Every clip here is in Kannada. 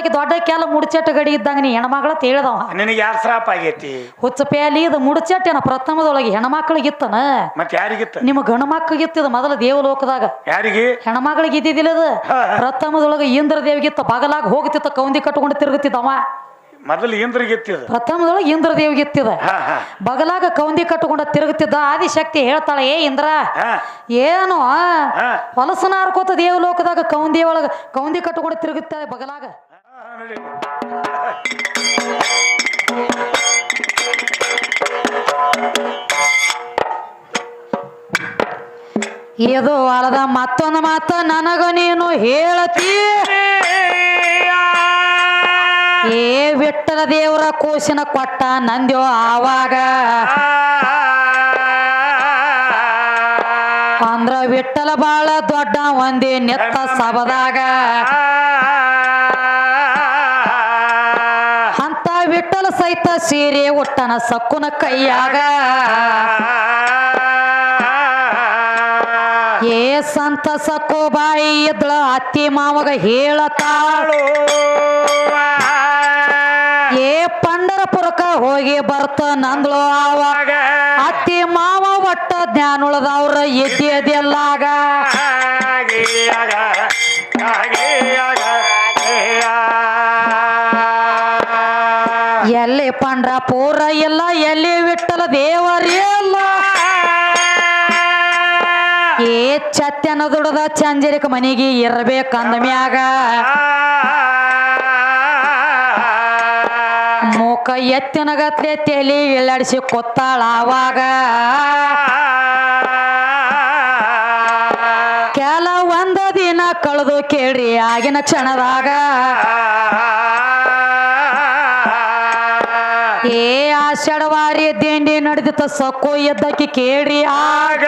ಮತ್ತಾಕಿ ದೊಡ್ಡ ಕೆಲ ಮುಡ್ಚೆಟ್ಟ ಗಡಿ ಇದ್ದಂಗ ನೀ ಹೆಣ್ಮಗಳ ತಿಳಿದವ ನಿನಗೆ ಯಾರು ಶ್ರಾಪ ಆಗೈತಿ? ಹುಚ್ಚ ಪ್ಯಾಲಿ ಇದು ಮುಡ್ಚೆಟ್ಟೇನ ಪ್ರಥಮದೊಳಗೆ ಹೆಣ್ಮಕ್ಳಿಗಿತ್ತನ ಮತ್ತೆ ಯಾರಿಗಿತ್ತ ನಿಮ್ಮ ಗಂಡು ಮಕ್ಕಳಿಗಿತ್ತದ ಮೊದಲ ದೇವಲೋಕದಾಗ. ಯಾರಿಗೆ? ಹೆಣ್ಮಕ್ಳಿಗೆ ಇದ್ದಿದ್ದಿಲ್ಲ ಅದು. ಪ್ರಥಮದೊಳಗೆ ಇಂದ್ರ ದೇವಿಗಿತ್ತ ಬಗಲಾಗ ಹೋಗ್ತಿತ್ತ ಕೌಂದಿ ಕಟ್ಕೊಂಡು ತಿರುಗುತ್ತಿದ್ದವ. ಮೊದಲು ಇಂದ್ರಿಗಿತ್ತಿದ ಪ್ರಥಮದೊಳಗೆ ಇಂದ್ರ ದೇವಿಗಿತ್ತಿದ ಬಗಲಾಗ ಕೌಂದಿ ಕಟ್ಟುಕೊಂಡ ತಿರುಗುತ್ತಿದ್ದ ಆದಿಶಕ್ತಿ ಹೇಳ್ತಾಳೆ ಏ ಇಂದ್ರ ಏನು. ಹೊಲಸನ ಹಾರ್ಕೋತ ದೇವಲೋಕದಾಗ ಕೌಂದಿ ಒಳಗ ಕೌಂದಿ ಕಟ್ಟುಕೊಂಡ ತಿರುಗುತ್ತಾಳೆ ಬಗಲಾಗ? ನಡಿ. ಇದು ಅಲ್ಲದ ಮತ್ತೊಂದು ಮಾತ ನನಗ ನೀನು ಹೇಳತಿ. ಏ ವಿಠಲ ದೇವರ ಕೂಸಿನ ಕೊಟ್ಟ ನಂದ್ಯೋ ಆವಾಗ. ಅಂದ್ರ ವಿಠಲ ಬಾಳ ದೊಡ್ಡ ಒಂದೇ ನೆತ್ತ ಸಬದಾಗ ವಿಠಲ ಸಹಿತ ಸೀರೆ ಒಟ್ಟನ ಸಕ್ಕುನ ಕೈಯಾಗ. ಏ ಸಂತ ಸಕ್ಕು ಬಾಯಿ ಎದ್ಳ ಅತ್ತಿ ಮಾವಗ ಹೇಳತಾಳು ಏ ಪಂಡರಪುರಕ ಹೋಗಿ ಬರ್ತ ನಂದ್ಳು ಆವಾಗ. ಅತ್ತಿ ಮಾವ ಒಟ್ಟ ಜ್ಞಾನುಳದವ್ರ ಎದ್ದಿ ಎದೆಲ್ಲಾಗ ಪಂಡ್ರಪುರ ಇಲ್ಲ ಎಲ್ಲಿ ವಿಠಲ ದೇವರಿಲ್ಲ ಏ ಚತ್ಯನ ದುಡದ ಚಂಜರಿಕ ಮನೆಗೆ ಇರಬೇಕಂದ ಮ್ಯಾಗ. ಮುಖ ಎತ್ತಿನ ತೆಲಿ ಇಳ್ಳಾಡಿಸಿ ಕೊತ್ತಾಳ ಆವಾಗ ಕೆಲ ಒಂದ ದಿನ ಕಳೆದು ಕೇಳ್ರಿ ಆಗಿನ ಕ್ಷಣದಾಗ. ಆಷಾಢವಾರಿ ದಿಂಡಿ ನಡೆದಿತ್ತ. ಸಕ್ಕು ಎದ್ದಕ್ಕೆ ಕೇಳಿ ಆಗ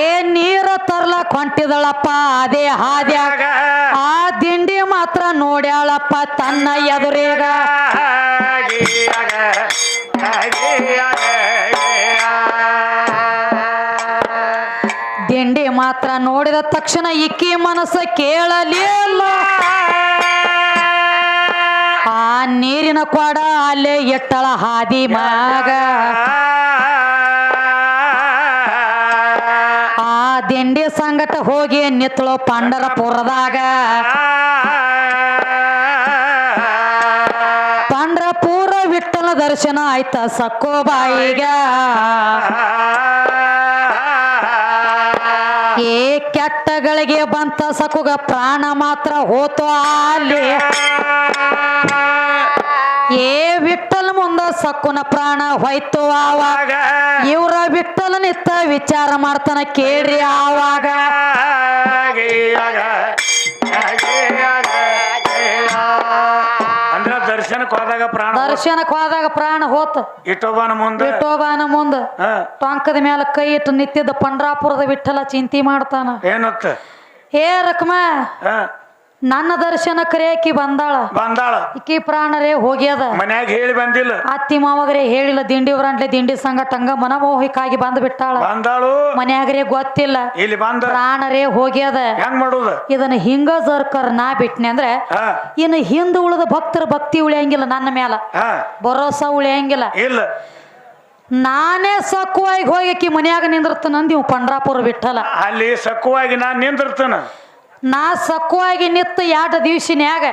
ಏ ನೀರ ತರ್ಲಕ್ ಹೊಂಟಿದಳಪ್ಪ ಅದೇ ಹಾದ್ಯಾಗ ಆ ದಿಂಡಿ ಮಾತ್ರ ನೋಡ್ಯಾಳಪ್ಪ ತನ್ನ ಎದುರೇಗ. ದಿಂಡಿ ಮಾತ್ರ ನೋಡಿದ ತಕ್ಷಣ ಇಕ್ಕಿ ಮನಸ್ಸ ಕೇಳಲಿಲ್ಲ. ನೀರಿನ ಕೊಡ ಅಲ್ಲೇ ಎಟ್ಟಳ ಹಾದಿ ಮಾಗ. ಆ ದಿಂಡಿ ಸಂಗಟ ಹೋಗಿ ನಿತ್ಳು ಪಂಡರಪುರದಾಗ. ಪಂಡ್ರಪುರ ವಿಠಲ ದರ್ಶನ ಆಯ್ತ ಸಕ್ಕೋ ಬಾಯಿಗ. ಏ ಕೆಟ್ಟಗಳಿಗೆ ಬಂತ ಸಕುಗ ಪ್ರಾಣ ಮಾತ್ರ ಹೋತು ಅಲ್ಲಿ. ಏ ವಿಠಲ್ ಮುಂದ ಸಕ್ಕುನ ಪ್ರಾಣ ಹೋಯ್ತು ಆವಾಗ. ಇವ್ರ ವಿಟ್ಟಲನಿತ್ತ ನಿತ್ತ ವಿಚಾರ ಮಾಡ್ತಾನ ಕೇಳ್ರಿ ಆವಾಗ. ಅಂದ್ರ ದರ್ಶನಕ್ಕೆ ಹೋದಾಗ ಪ್ರಾಣ ದರ್ಶನಕ್ಕೆ ಹೋದಾಗ ಪ್ರಾಣ ಹೋತ. ಇಟ್ಟೋಬಾನ ಮುಂದೆ. ಮುಂದ. ಟೊಂಕದ ಮೇಲೆ ಕೈ ಇಟ್ಟು ನಿಂತಿದ್ದ ಪಂಡ್ರಾಪುರದ ವಿಠಲ ಚಿಂತಿ ಮಾಡ್ತಾನ. ಏನತ್ತ ಏ ರಕ್ಮ ನನ್ನ ದರ್ಶನ ಕರೆಯಕಿ ಬಂದಾಳ. ಬಂದಾಳ. ಇಕ್ಕಿ ಪ್ರಾಣರೇ ಹೋಗ್ಯದ. ಮನ್ಯಾಗ ಹೇಳಿ ಬಂದಿಲ್ಲ. ಅತ್ತಿ ಮಾವಗರೇ ಹೇಳಿಲ್ಲ ದಿಂಡಿ ಉರಂಡ್ಲೆ ದಿಂಡಿ ಸಂಗಟ ಹಂಗ ಮನಮೋಹಿಕಾಗಿ ಬಂದು ಬಿಟ್ಟಾಳ ಬಂದಾಳು. ಮನ್ಯಾಗರೇ ಗೊತ್ತಿಲ್ಲ. ಇಲ್ಲಿ ಬಂದ. ಪ್ರಾಣರೇ ಹೋಗ್ಯದ. ಹೆಂಗ್ ಮಾಡುದ? ಇದನ್ನ ಹಿಂಗ ಜರ್ಕರ್ ನಾ ಬಿಟ್ನೆ ಅಂದ್ರೆ ಇನ್ನು ಹಿಂದ ಉಳಿದ ಭಕ್ತರ ಭಕ್ತಿ ಉಳಿಯಂಗಿಲ್ಲ ನನ್ನ ಮ್ಯಾಲ. ಭರೋಸ ಭರೋಸಾ ಉಳಿಯಂಗಿಲ್ಲ. ಇಲ್ಲ. ನಾನೇ ಸಕ್ಕುವಾಗಿ ಹೋಗಿ ಮನ್ಯಾಗ ನಿಂದಿರ್ತನಂದ್ ನೀವು ಪಂಡ್ರಾಪುರ ಬಿಟ್ಟಲ್ಲ ಅಲ್ಲಿ ಸಕ್ಕುವಾಗಿ ನಾನ್ ನಿಂದಿರ್ತೇನ. ನಾ ಸಕ್ಕುವಾಗಿ ನಿತ್ತ ಎರಡು ದಿವ್ಸಿನ್ಯಾಗ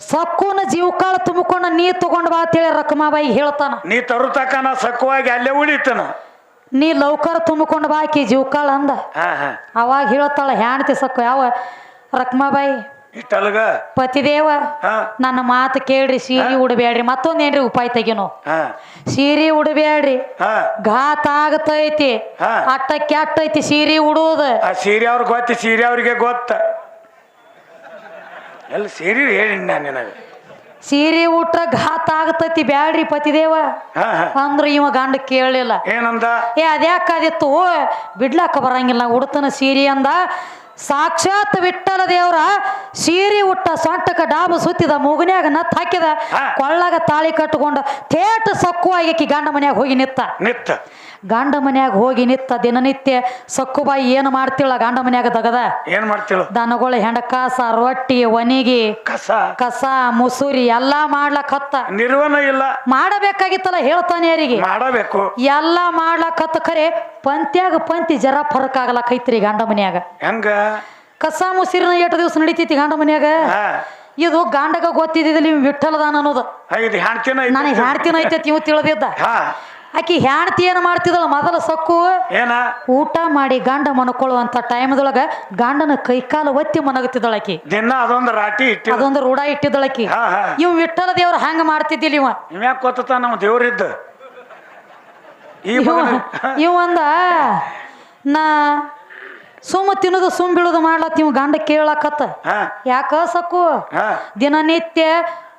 ಸಕ್ಕೂನ ಜೀವಕಾಳ ತುಂಬಿಕೊಂಡ ನೀ ತಗೊಂಡ್ ಬಾ ಅಂತೇಳಿ ರಕಮಾಬಾಯಿ ಹೇಳ್ತಾನ. ನೀ ತರುತಕ ನಾ ಸಕ್ಕುವಾಗಿ ಅಲ್ಲೇ ಉಳಿತನ. ನೀ ಲೌಕರ ತುಂಬಿಕೊಂಡ್ ಬಾ ಆಕಿ ಜೀವಕಾಳ ಅಂದ. ಅವಾಗ ಹೇಳ್ತಾಳ ಹ್ಯಾಣ್ತಿ ಸಕ್ಕು ಯಾವ ರಕ್ಮಾಬಾಯಿ. ಇಟ್ಟಲ್ಗ ಪತಿದೇವ ಹಾ. ನನ್ನ ಮಾತು ಕೇಳ್ರಿ ಸೀರೆ ಉಡಬೇಡ್ರಿ ಮತ್ತೊಂದೇನ್ರಿ ಉಪಾಯ ತೆಗಿನು? ಹಾ. ಸೀರೆ ಉಡಬೇಡ್ರಿ ಹಾ. ಘಾತ ಆಗತೈತಿ. ಹಾ. ಅಟ್ಟ ಕೆಟ್ಟೈತಿ ಸೀರೆ ಉಡುವುದ. ಆ ಸೀರೆ ಅವ್ರಿಗೆ ಗೊತ್ತಿ ಸೀರೆ ಅವ್ರಿಗೆ ಗೊತ್ತ. ಎಲ್ಲ ಸೀರೆ ಹೇಳಿ ನಾನು ನಿನಗೆ? ಸೀರೆ ಉಟ್ರ ಘಾತ ಆಗತೈತಿ ಬ್ಯಾಡ್ರಿ ಪತಿದೇವ. ಹಾ ಹಾ. ಅಂದ್ರ ಇವ ಗಂಡ ಕೇಳಲಿಲ್ಲ ಏನಂದ? ಏ ಅದ್ಯಾಕಾದಿತ್ತು ಬಿಡ್ಲಾಕ ಬರಂಗಿಲ್ಲ ಉಡ್ತನ ಸೀರೆ ಅಂದ. ಸಾಕ್ಷಾತ್ ವಿಠಲ ದೇವ್ರ ಸೀರೆ ಉಟ್ಟ ಸೊಂಟಕ ಡಾಬು ಸುತ್ತಿದ ಮೂಗನ್ಯಾಗ ನತ್ ಹಾಕಿದ. ಕೊಳ್ಳಾಗ ತಾಳಿ ಕಟ್ಟಕೊಂಡ ತೇಟ ಸಕ್ಕು ಆಗೇಕಿ ಗಂಡ ಮನ್ಯಾಗ ಹೋಗಿ ನಿತ್ತ ನಿತ್ತ ಗಂಡ ಮನ್ಯಾಗ ಹೋಗಿ ನಿತ್ತ ದಿನನಿತ್ಯ ಸಕ್ಕುಬಾಯಿ ಏನು ಮಾಡ್ತಿಳ ಗಂಡ ಮನ್ಯಾಗ ತಗದ ಏನ್ ಮಾಡ್ತಿಳು? ದನಗಳ ಹೆಂಡಕಾಸ ರೊಟ್ಟಿ ಒನಿಗಿ ಕಸ. ಕಸ ಮುಸುರಿ ಎಲ್ಲಾ ಮಾಡ್ಲಕ್ ಹತ್ತ. ನಿರ್ವಹಣ ಇಲ್ಲ. ಮಾಡಬೇಕಾಗಿತ್ತಲ್ಲ ಹೇಳ್ತಾನೆ ಯಾರಿಗೆ? ಮಾಡಬೇಕು. ಎಲ್ಲಾ ಮಾಡ್ಲಕ್ ಹತ್ತ ಖರೆ ಪಂತ್ಯಾಗ ಪಂತಿ ಜರ ಫರಕ್ ಆಗ್ಲಕ್ಕೈತ್ರಿ ಗಂಡ ಮನ್ಯಾಗ. ಹೆಂಗ? ಕಸ ಮುಸಿರಿನ ಎಷ್ಟು ದಿವಸ ನಡಿತೈತಿ ಗಂಡ ಮನ್ಯಾಗ? ಇದು ಗಾಂಡಗ ಗೊತ್ತಿದ್ದಿಲ್ಲ ಇವ್ ವಿಠಲದಾನ ಅನ್ನೋದು. ಇದು ಐತೆ. ಐತೈತಿ ಇವು ತಿಳಿದಿದ್ದ. ಆಕಿ ಹೆಣ್ತಿ ಏನು ಮಾಡ್ತಿದಳ ಮೊದಲ ಸಕ್ಕು. ಏನ? ಊಟ ಮಾಡಿ ಗಂಡ ಮನ್ಕೊಳ್ಳುವಂತ ಟೈಮ್ದೊಳಗ ಗಂಡನ ಕೈಕಾಲು ಒತ್ತಿ ಮನಗತಿದ್ದಳ ಆಕಿ. ದಿನ ಅದೊಂದು ರಾಟಿ ಇಟ್ಟಿ ಅದೊಂದು ರೂಢ ಇಟ್ಟಿದ್ದಳ ಆಕಿ. ಹಾ ಹಾ. ಇವ್ ವಿಠಲ ದೇವ್ರ ಹಂಗ ಮಾಡ್ತಿದ್ದಿಲ್ಲ ಇವ. ಇವ್ಯಾಕ ಗೊತ್ತ ನಮ್ಮ ದೇವ್ರಿದ್ದ? ಈ ಇವ ಮಗನ ಇವ ಅಂದ ನಾ ಸುಮ್ಮ ತಿನ್ನೋದು ಸುಮ್ ಬೀಳೋದು ಮಾಡ್ಲತ್ತ ಇವ್ ಗಂಡ ಕೇಳಾಕತ್ತ. ಹಾ. ಯಾಕ ಸಕ್ಕು? ಹಾ. ದಿನನಿತ್ಯ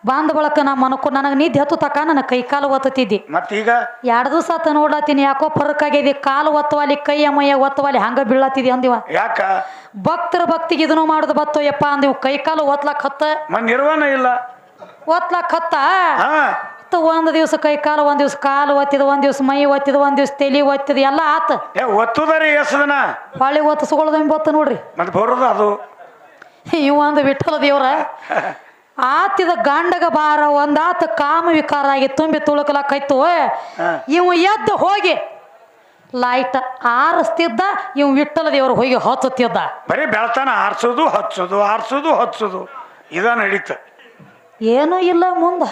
ಬಾಂಧ ಬಳಕ ನಾ ಮನಕು ನನಗೆ ನಿದ್ದೆ ಹತ್ತು ತಕ ನನ್ನ ಕೈ ಕಾಲು ಒತ್ತತಿದ್ದಿ ಮತ್ತೀಗ? ಎರಡು ದಿವಸ ಆತ ನೋಡತ್ತೀನಿ ಯಾಕೋ ಫರಕ್ ಆಗಿದೆ ಕಾಲು ಒತ್ತವಾಲಿ ಕೈ ಅಮ್ಮಯ್ಯ ಒತ್ತವಾಲಿ ಹಂಗ ಬೀಳತ್ತಿದಿ ಅಂದಿವ. ಯಾಕ? ಭಕ್ತರ ಭಕ್ತಿಗೆ ಇದನ್ನು ಮಾಡುದು ಬತ್ತೋಯಪ್ಪ ಯಪ್ಪ ಕೈಕಾಲು ಕೈ ಕಾಲು ಒತ್ಲಾಕ್ ಹತ್ತ. ನಿರ್ವಹಣ ಇಲ್ಲ. ಒತ್ಲಾಕ್ ಹತ್ತ? ಒಂದ್ ದಿವ್ಸ ಕೈ ಕಾಲು ಒಂದ್ ದಿವ್ಸ ಕಾಲು ಒತ್ತಿದ ಒಂದ್ ದಿವ್ಸ ಮೈ ಒತ್ತಿದ ಒಂದ್ ದಿವ್ಸ ತಲಿ ಒತ್ತಿದ ಎಲ್ಲ ಆತ. ಒತ್ತುದರಿ ಹೊಳ್ಳಿ ಒತ್ತಿಸ್ಕೊಳ್ಳೋದು ಬತ್ತ ನೋಡ್ರಿ. ಮತ್ತೆ ಬರೋದು ಅದು. ಇವ ಒಂದು ವಿಠಲ ದೇವ್ರ. ಆತಿದ ಗಂಡಗ ಬಾರ ಒಂದಾತ ಕಾಮ ವಿಕಾರ ಆಗಿ ತುಂಬಿ ತುಳುಕಲಕ್ಕೈತು ಹಾ. ಇವ ಎದ್ದು ಹೋಗಿ ಲೈಟ್ ಆರಿಸ್ತಿದ್ದ ಇವ್ ವಿಠಲ ದೇವ್ರು ಹೋಗಿ ಹಚ್ಚುತ್ತಿದ್ದ ಬರೀ ಬೆಳತನ ಆರ್ಸೋದು ಹಚ್ಚೋದು ಆರ್ಸೋದು ಹಚ್ಚೋದು. ಇದ ನಡೀತ. ಏನೂ ಇಲ್ಲ ಮುಂದ.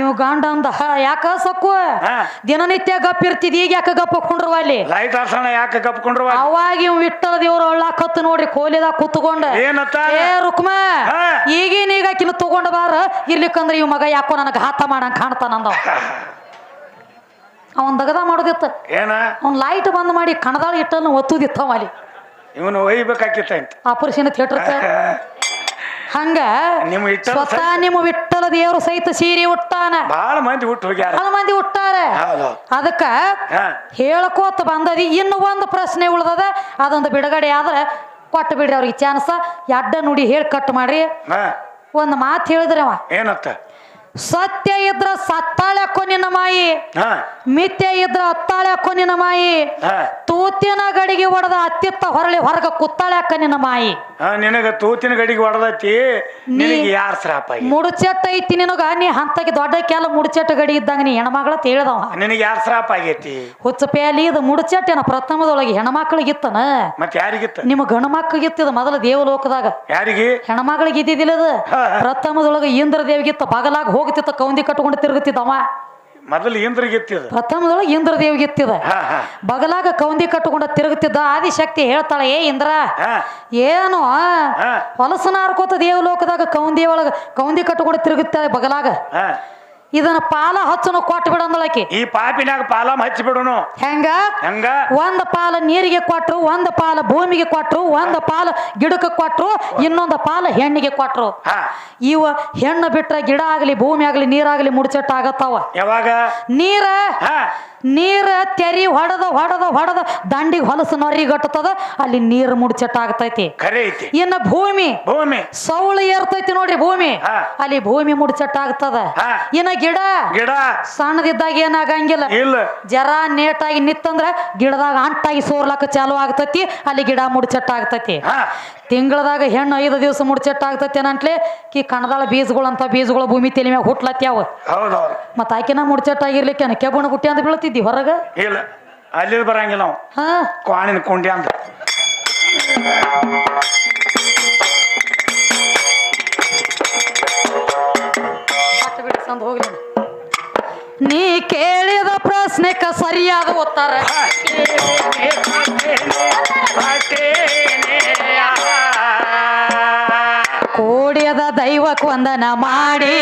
ಇವ್ ಗಂಡ ಅಂದ "ಹ, ಯಾಕ ಸಕ್ಕು? ದಿನನಿತ್ಯ ಗಪ್ ಇರ್ತಿದ್ ಈಗ ಯಾಕ ಗಪ್ಪ ಕುಂಡ್ರವ ಅಲ್ಲಿ? ಲೈಟ್ ಆರ್ಸೋಣ ಯಾಕೆ ಕಪ್ಕೊಂಡ್ರವ ಅವಾಗ ಇವ್ ವಿಠಲ ದೇವ್ರು ಅಳ್ಳಾಕತ್ತು ನೋಡ್ರಿ ಕೋಲಿದಾಗ ಕೂತ್ಕೊಂಡ ಏನತ್ತ ಏ ರುಕ್ಮ ಈಗಿನ ತಗೊಂಡ ಬಾರ ಇರ್ಲಿಕ್ಕಂದ್ರೆ ಇವ್ ಮಗ ಯಾಕೋ ನನಗ ಹಾತ ಮಾಡಂಗ ಕಾಣ್ತಾನಂದ ಅವನ್ ದಗದ ಮಾಡುದಿತ್ತ. ಏನ? ಅವ್ನ್ ಲೈಟ್ ಬಂದ್ ಮಾಡಿ ಕಣದಾಳ ಇಟ್ಟನ್ನು ಒತ್ತುದಿತ್ತವ ಅಲ್ಲಿ. ಇವನು ಒಯ್ಬೇಕಾಕಿತ್ತ ಆ ಆಪರೇಷನ್ ಥಿಯೇಟರ್ ಹಂಗ ಸ್ವತಃ ನಿಮ್ಮ ವಿಠಲ ದೇವರು ಸಹಿತ ಸೀರೆ ಉಟ್ಟಾನ. ಬಹಳ ಮಂದಿ ಹೋಗ್ಯಾರ. ಬಹಳ ಮಂದಿ ಉಟ್ಟಾರ ಅದಕ್ಕ ಹೇಳ್ಕೋತ ಬಂದದಿ ಇನ್ನು ಒಂದು ಪ್ರಶ್ನೆ ಉಳ್ದದ. ಅದೊಂದು ಬಿಡುಗಡೆ ಆದ್ರೆ ಕೊಟ್ಟು ಬಿಡ್ರಿ ಅವ್ರಿಗೆ ಚಾನ್ಸ ಎಡ್ಡ ನುಡಿ ಹೇಳಿ ಕಟ್ ಮಾಡ್ರಿ. ಒಂದು ಮಾತು ಹೇಳಿದ್ರವ. ಏನತ್ತ? ಸತ್ಯ ಇದ್ರ ಸತ್ತಾಳೆ ಕೊನಿನ ಮಾಯಿ. ಮಿಥ್ಯ ಇದ್ರ ಅತ್ತಾಳೆ ಕೊನಿನ ಮಾಯಿ. ತೂತಿನ ಗಡಿಗೆ ಹೊಡೆದ ಅತ್ತಿತ್ತ ಹೊರಳಿ ಹೊರಗ ಕುತ್ತಾಳೆ ನಿನ್ನ ಮಾಯಿ. ನಿನಗ ತೂತಿನ ಗಡಿಗೆ ಒಡದತಿ ನಿನಗೆ ಯಾರ ಶ್ರಾಪ ಮುಡಚೆಟ್ ಮುಡುಚೆಟ್ಟ ಐತಿ ನಿನಗ ನೀ ಹಂತಕ್ಕೆ ದೊಡ್ಡ ಕೆಲ ಮುಡುಚೆಟ್ಟ ಗಡಿ ಇದ್ದಂಗ ನೀ ಹೆಣ್ಮಗಳ ತೇಳದವ ನಿನಗೆ ಯಾರ ಶ್ರಾಪ ಆಗೈತಿ? ಹುಚ್ಚ ಪ್ಯಾಲಿ ಇದು ಮುಡಚೆಟ್ಟೆನ ಪ್ರಥಮದೊಳಗೆ ಹೆಣ್ಮಕ್ಳಿಗಿತ್ತನ ಮತ್ತೆ ಯಾರಿಗಿತ್ತ ನಿಮ್ಮ ಗಂಡು ಮಕ್ಕಳಿಗಿತ್ತದ ಮೊದಲ ದೇವಲೋಕದಾಗ. ಯಾರಿಗೆ? ಹೆಣ್ಮಕ್ಳಿಗೆ ಇದ್ದಿದ್ದಿಲ್ಲದ ಅದು ಪ್ರಥಮದೊಳಗೆ ಇಂದ್ರ ದೇವಿಗಿತ್ತ ಬಗಲಾಗ ಹೋಗ್ತಿತ್ತ ಕೌಂದಿ ಕಟ್ಕೊಂಡು ತಿರುಗುತ್ತಿದ್ದವ. ಮೊದಲು ಇಂದ್ರಿಗಿತ್ತಿದ ಪ್ರಥಮದೊಳಗೆ ಇಂದ್ರ ದೇವಿಗಿತ್ತಿದ ಬಗಲಾಗ ಕೌಂದಿ ಕಟ್ಟುಕೊಂಡ ತಿರುಗುತ್ತಿದ್ದ ಆದಿಶಕ್ತಿ ಹೇಳ್ತಾಳೆ ಏ ಇಂದ್ರ ಏನು. ಹೊಲಸನ ಹಾರ್ಕೋತ ದೇವಲೋಕದಾಗ ಕೌಂದಿ ಒಳಗ ಕೌಂದಿ ಕಟ್ಟುಕೊಂಡು ತಿರುಗುತ್ತಾಳೆ ಬಗಲಾಗ? ಇದನ್ನ ಪಾಲ ಹಚ್ಚನು ಕೊಟ್ಟು ಬಿಡಂದಳಕಿ ಈ ಪಾಪಿನಾಗ ಪಾಲ ಹಚ್ಚಿ ಬಿಡುನು. ಹೆಂಗ? ಹೆಂಗ? ಒಂದ್ ಪಾಲ ನೀರಿಗೆ ಕೊಟ್ರು ಒಂದ್ ಪಾಲ ಭೂಮಿಗೆ ಕೊಟ್ರು ಒಂದ್ ಪಾಲ ಗಿಡಕ್ಕೆ ಕೊಟ್ರು ಇನ್ನೊಂದು ಪಾಲ ಹೆಣ್ಣಿಗೆ ಕೊಟ್ರು. ಇವ ಹೆಣ್ಣು ಬಿಟ್ರೆ ಗಿಡ ಆಗಲಿ ಭೂಮಿ ಆಗ್ಲಿ ನೀರಾಗ್ಲಿ ಮುಡ್ಚಟ್ಟ ಆಗತ್ತಾವ ಯಾವಾಗ? ನೀರ ನೀರ ತೆರಿ ಹೊಡೆದ ಹೊಡೆದ ಹೊಡೆದ ದಂಡಿಗೆ ಹೊಲಸು ನೊರಿಗಟ್ಟತದ ಅಲ್ಲಿ ನೀರು ಮುಡ್ಚಟ್ಟ ಆಗತೈತಿ ಇನ್ನು ಭೂಮಿ. ಭೂಮಿ. ಸೌಳು ಏರ್ತೈತಿ ನೋಡ್ರಿ ಭೂಮಿ. ಅಲ್ಲಿ ಭೂಮಿ ಮುಡ್ಚಟ್ಟ ಆಗ್ತದ. ಇನ್ನ ಗಿಡ. ಗಿಡ. ಸಣ್ಣದಿದ್ದಾಗ ಏನಾಗಂಗಿಲ್ಲ. ಇಲ್ಲ. ಜರ ನೇಟಾಗಿ ನಿತ್ತಂದ್ರ ಗಿಡದಾಗ ಅಂಟಾಗಿ ಸೋರ್ಲಕ್ಕ ಚಾಲು ಆಗ್ತೈತಿ ಅಲ್ಲಿ ಗಿಡ ಮುಡ್ಚಟ್ಟ ಆಗ್ತೈತಿ. ತಿಂಗಳದಾಗ ಹೆಣ್ಣು ಐದು ದಿವಸ ಮುಡ್ಚಟ್ಟ ಆಗ್ತತಿ ಏನಂಟ್ಲೆ ಕಿ ಕಣದಾಳ ಬೀಜಗಳು ಅಂತ ಬೀಜಗಳು ಭೂಮಿ ತಲೆ ಮ್ಯಾಗ ಹುಟ್ಲತ್ಯಾವ. ಮತ್ತ ಆಕಿನ ಮುಡ್ಚಟ್ಟ ಆಗಿರ್ಲಿಕ್ಕೆ ಕೆಬ್ಬಣ ಗುಟ್ಟಿ ಅಂತ ಬೀಳ್ತಿದ್ದಿ ಹೊರಗ? ಇಲ್ಲ. ಅಲ್ಲಿ ಬರಂಗಿಲ್ಲ ನಾವು ಕ್ವಾಣಿನ ಕುಂಡಿ ಅಂತ ಹೋಗ್ಲಿ. ನೀ ಕೇಳಿದ ಪ್ರಶ್ನೆಕ ಸರಿಯಾದ ಉತ್ತರ. ಕೂಡಿಯದ ದೈವಕ್ಕೆ ವಂದನ ಮಾಡಿ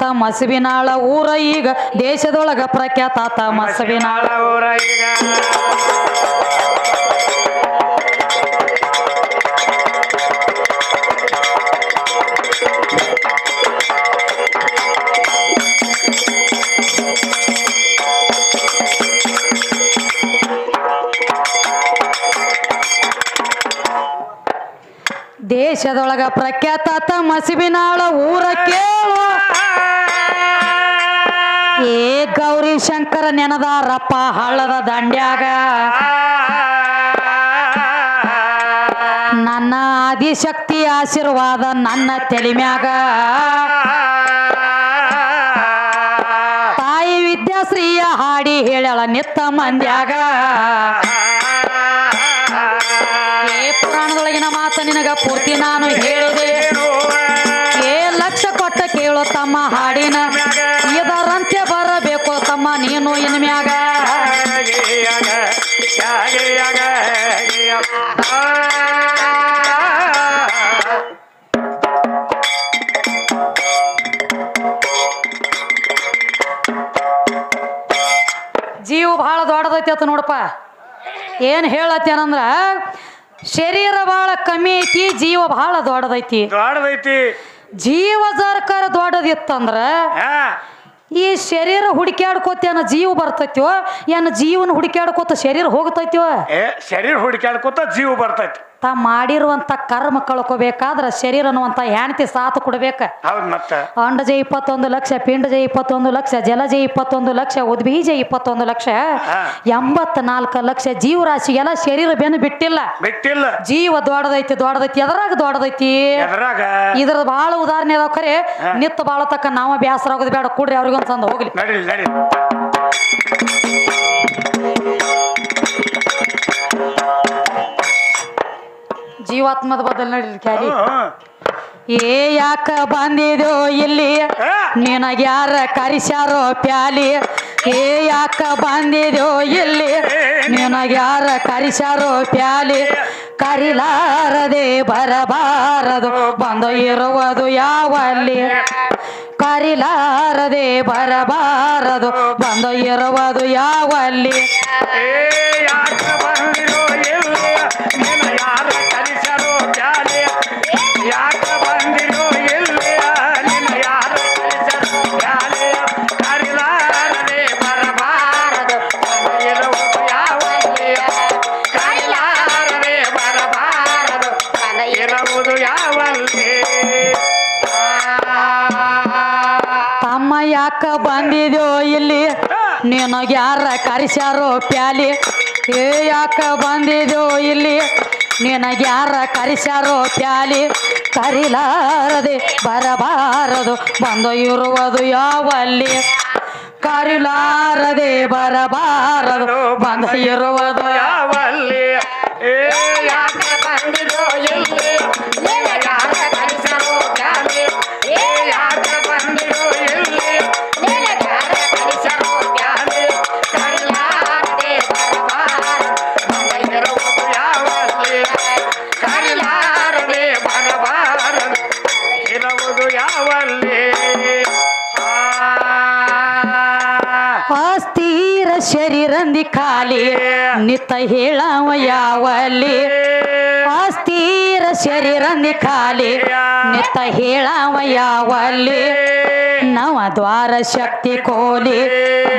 ಪ್ರಖ್ಯಾತ ಮಸಬಿನಾಳ ಊರ ಈಗ ದೇಶದೊಳಗ ಪ್ರಖ್ಯಾತ ಮಸುವಿನಾಳ ಊರ ಈಗ. ದೇಶದೊಳಗ ಪ್ರಖ್ಯಾತ ಮಸಿಬಿನಾಳ ಊರ ಕೇಳು ಏ ಗೌರಿ ಶಂಕರ ನೆನದಾರಪ್ಪ ಹಳ್ಳದ ದಂಡ್ಯಾಗ. ನನ್ನ ಆದಿಶಕ್ತಿ ಆಶೀರ್ವಾದ ನನ್ನ ತೆಲಿಮ್ಯಾಗ. ತಾಯಿ ವಿದ್ಯಾಶ್ರೀಯ ಹಾಡಿ ಹೇಳಳ ನಿತ್ತ ಮಂದ್ಯಾಗ. ಏ ಪುರಾಣದೊಳಗಿನ ಮಾತ ನಿನಗ ಪೂರ್ತಿ ನಾನು ಹೇಳಿದೆ ಭಾಳ ನೋಡಪ್ಪ. ಏನು ಹೇಳತ್ತೇನಂದ್ರ ಶರೀರ ಭಾಳ ಕಮ್ಮಿ ಐತಿ ಜೀವ ಬಹಳ ದೊಡ್ಡದೈತಿ. ದೊಡ್ಡದೈತಿ. ಜೀವ ಸರ್ಕಾರ ದೊಡ್ಡದಿತ್ತಂದ್ರ ಈ ಶರೀರ ಹುಡುಕ್ಯಾಡ್ಕೋತೇನ ಜೀವ ಬರ್ತೈತ್ಯೋ ಏನ ಜೀವನ ಹುಡುಕ್ಯಾಡ್ಕೋತ ಶರೀರ ಹೋಗ್ತೈತ್ಯೋ? ಶರೀರ ಹುಡುಕ್ಯಾಡ್ಕೊತ ಜೀವ ಬರ್ತೈತಿ. ತಾ ಮಾಡಿರುವಂತ ಕರ್ಮ ಕಳ್ಕೋಬೇಕಾದ್ರ ಶರೀರ ಅನ್ನುವಂತ ಹೆಂಡತಿ ಸಾಥ್ ಕೊಡ್ಬೇಕ. ಅಂಡಜ ಇಪ್ಪತ್ತೊಂದು ಲಕ್ಷ ಪಿಂಡಜ ಇಪ್ಪತ್ತೊಂದು ಲಕ್ಷ ಜಲಜ ಇಪ್ಪತ್ತೊಂದು ಲಕ್ಷ ಉದ್ಬೀಜ ಇಪ್ಪತ್ತೊಂದು ಲಕ್ಷ ಹಾ. ಎಂಬತ್ನಾಲ್ಕು ಲಕ್ಷ ಜೀವರಾಶಿಗೆಲ್ಲ ಶರೀರ ಬೆನ್ನು ಬಿಟ್ಟಿಲ್ಲ. ಬಿಟ್ಟಿಲ್ಲ. ಜೀವ ದೊಡ್ಡದೈತಿ ದೊಡ್ಡದೈತಿ ಎದರಾಗ ದೊಡ್ಡದೈತಿ. ಇದ್ರದ ಇದ್ರ ಬಹಳ ಉದಾಹರಣೆ ಅದಾವ ಖರೆ. ನಿತ್ತ ಬಾಳತಕ್ಕ ನಾವ ಬ್ಯಾಸರ ಆಗೋದು ಬೇಡ. ಕೂಡ್ರಿ ಅವ್ರಿಗೊಂದು ತಂದು ಹೋಗ್ಲಿ. ಜೀವಾತ್ಮದ ಬದಲ್ ನಡೀಲಿ ಕ್ಯಾರಿ. ಏ ಯಾಕ ಬಂದಿದೋ ಇಲ್ಲಿ? ನಿನಗ್ಯಾರ ನಿನಗ ಯಾರ ಕರಿಸ್ಯಾರೋ ಪ್ಯಾಲಿ? ಏ ಯಾಕ ಬಂದಿದೋ ಇಲ್ಲಿ? ನಿನಗ್ಯಾರ ಕರಿಸ್ಯಾರೋ ಪ್ಯಾಲಿ? ಕರಿಲಾರದೆ ಬರಬಾರದು ಬಂದು ಇರುವುದು ಯಾವಲ್ಲಿ? ಕರಿಲಾರದೆ ಬರಬಾರದು ಬಂದು ಇರುವುದು ಯಾವಲ್ಲಿ? ಬಂದಿದ್ಯೋ ಇಲ್ಲಿ? ನಿನಗೆ ಯಾರ ಕರಿಸ್ಯಾರೋ ಪ್ಯಾಲಿ? ಏ ಯಾಕ ಬಂದಿದ್ಯೋ ಇಲ್ಲಿ? ನಿನಗೆ ಯಾರ ಕರಿಸ್ಯಾರೋ ಪ್ಯಾಲಿ? ಕರಿಲಾರದೆ ಬರಬಾರದು ಬಂದು ಇರುವುದು ಯಾವಲ್ಲಿ? ಕರಿಲಾರದೆ ಬರಬಾರದು ಬಂದು ಇರುವುದು ಯಾವಲ್ಲಿ? ಏ ಶರೀರಂದಿ ಖಾಲಿ. ನಿತ್ತ ಹೇಳವ ಯಾವಲ್ಲಿ? ಅಸ್ಥಿರ ಶರೀರಂದಿ ಖಾಲಿ. ನಿತ್ತ ಹೇಳವ ಯಾವಲ್ಲಿ? ನವ ದ್ವಾರ ಶಕ್ತಿ ಕೋಲಿ.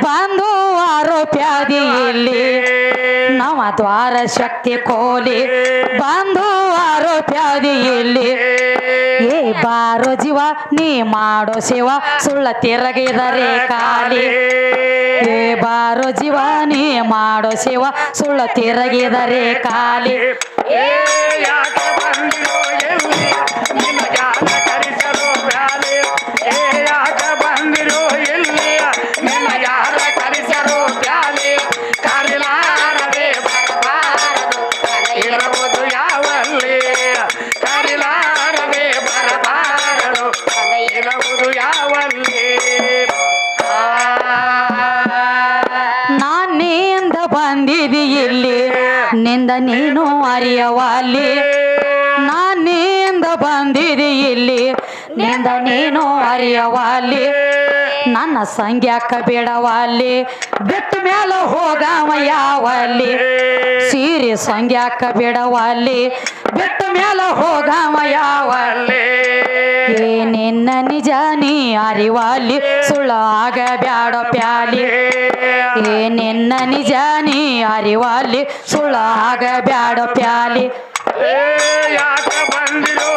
ಬಂದು ಆರೋಪ್ಯಾದಿ ಇಲ್ಲಿ. ನವ ದ್ವಾರ ಶಕ್ತಿ ಕೋಲಿ. ಬಂದು ಆರೋಪ್ಯಾದಿ ಇಲ್ಲಿ. ಏ. ಬಾರೋ ಜೀವ ನೀ ಮಾಡೋ ಸೇವಾ ಸುಳ್ಳ ತಿರಗಿದರೆ ಖಾಲಿ ಜೀವ ನೀ ಮಾಡೋ ಸೇವಾ ಸುಳ್ಳ ತಿರಗಿದರೆ ಕಾಲಿ. ಏ ಯಾಕೆ ಬಂದಿರೋ ಬಂದಿದಿ ಇಲ್ಲಿ ನಿಂದ ನೀನು ಅರಿಯವಾಲಿ. ನಾನಿಂದ ಬಂದಿದಿ ಇಲ್ಲಿ ನಿಂದ ನೀನು ಅರಿಯವಾಲಿ. ನನ್ನ ಸಂಗ್ಯಾಕ ಬಿಡವಾಲಿ. ಬಿತ್ತ ಮೇಲೆ ಹೋಗಾಮ ಯಾವಲ್ಲಿ. ಸೀರೆ ಸಂಗ್ಯಾಕ ಬಿಡವಾಲಿ. ಬಿಟ್ಟ ಮೇಲೆ ಹೋಗವ ಯಾವಲ್ಲಿ. ಏ ನಿನ್ನ ನಿಜ ನೀ ಅರಿವಾಲಿ ಸುಳ್ಳಾಗ ಆಗ ಬ್ಯಾಡ ಪ್ಯಾಲಿ. ಏ ನಿನ್ನ ನಿಜ ನೀ ಅರಿವಾಲಿ ಸುಳ್ಳಾಗ ಆಗ ಬ್ಯಾಡ ಪ್ಯಾಲಿ. ಯಾಕ ಬಂದಿರೋ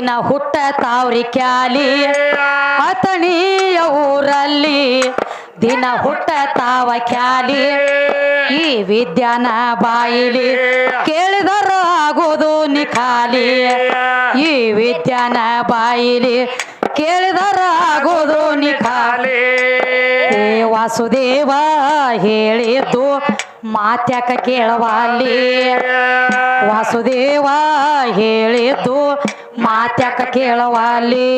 ಹುಟ್ಟ ತಾವ್ರಿ ಕ್ಯಾಲಿ. ಅತಣಿಯ ಊರಲ್ಲಿ ದಿನ ಹುಟ್ಟ ತಾವ ಕ್ಯಾಲಿ. ಈ ವಿದ್ಯಾನ ಬಾಯಿಲಿ ಕೇಳಿದರು ಆಗೋದು ನಿಖಾಲಿ ಈ ವಿದ್ಯಾನ ಬಾಯಿಲಿ ಕೇಳಿದರ ಆಗೋದು ನಿಖಾಲಿ ವಾಸುದೇವ ಹೇಳಿದ್ದು ಮಾತ್ಯಾಕ ಕೇಳವಾಲಿ ವಾಸುದೇವ ಹೇಳಿದ್ದು ಮಾತ್ಯಾಕ ಎಲ್ಲಿ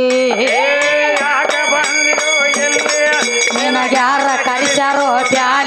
ನಿನಗ್ಯಾರ ಕರಿಸ್ಯಾರೋ ಬ್ಯಾಲಿ